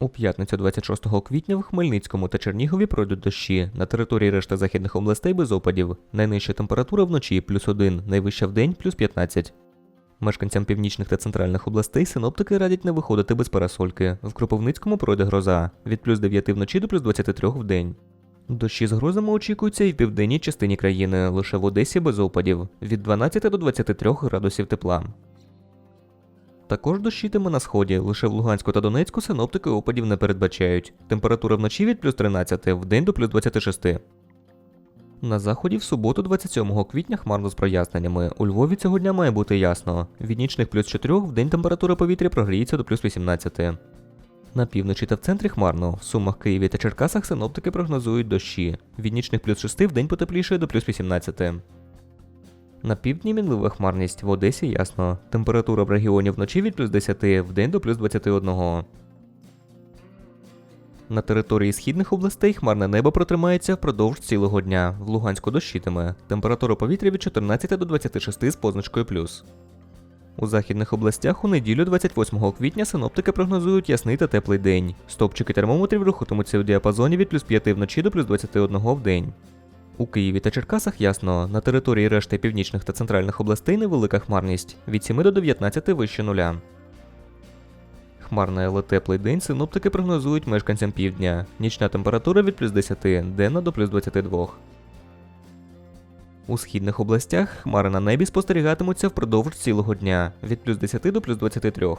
У п'ятницю 26 квітня в Хмельницькому та Чернігові пройдуть дощі. На території решти західних областей без опадів. Найнижча температура вночі плюс 1, найвища вдень плюс 15. Мешканцям північних та центральних областей синоптики радять не виходити без парасольки. В Кропивницькому пройде гроза від плюс 9 вночі до плюс 23 в день. Дощі з грозами очікуються і в південній частині країни, лише в Одесі без опадів від 12 до 23 градусів тепла. Також дощитиме на сході, лише в Луганську та Донецьку синоптики опадів не передбачають. Температура вночі від плюс 13, в день до плюс 26. На заході в суботу, 27 квітня, хмарно з проясненнями. У Львові цього дня має бути ясно. Від нічних плюс 4 в день температура повітря прогріється до плюс 18. На півночі та в центрі хмарно. В Сумах, Києві та Черкасах синоптики прогнозують дощі. Від нічних плюс 6 в день потеплішає до плюс 18. На півдні мінлива хмарність, в Одесі ясно. Температура в регіоні вночі від плюс 10, в день до плюс 21. На території східних областей хмарне небо протримається впродовж цілого дня. В Луганську дощитиме. Температура повітря від 14 до 26 з позначкою плюс. У західних областях у неділю 28 квітня синоптики прогнозують ясний та теплий день. Стопчики термометрів рухатимуться в діапазоні від плюс 5 вночі до плюс 21 в день. У Києві та Черкасах ясно, на території решти північних та центральних областей невелика хмарність від 7 до 19 вище нуля. Хмарний, але теплий день синоптики прогнозують мешканцям півдня. Нічна температура від плюс 10, денна до плюс 22. У східних областях хмари на небі спостерігатимуться впродовж цілого дня від плюс 10 до плюс 23.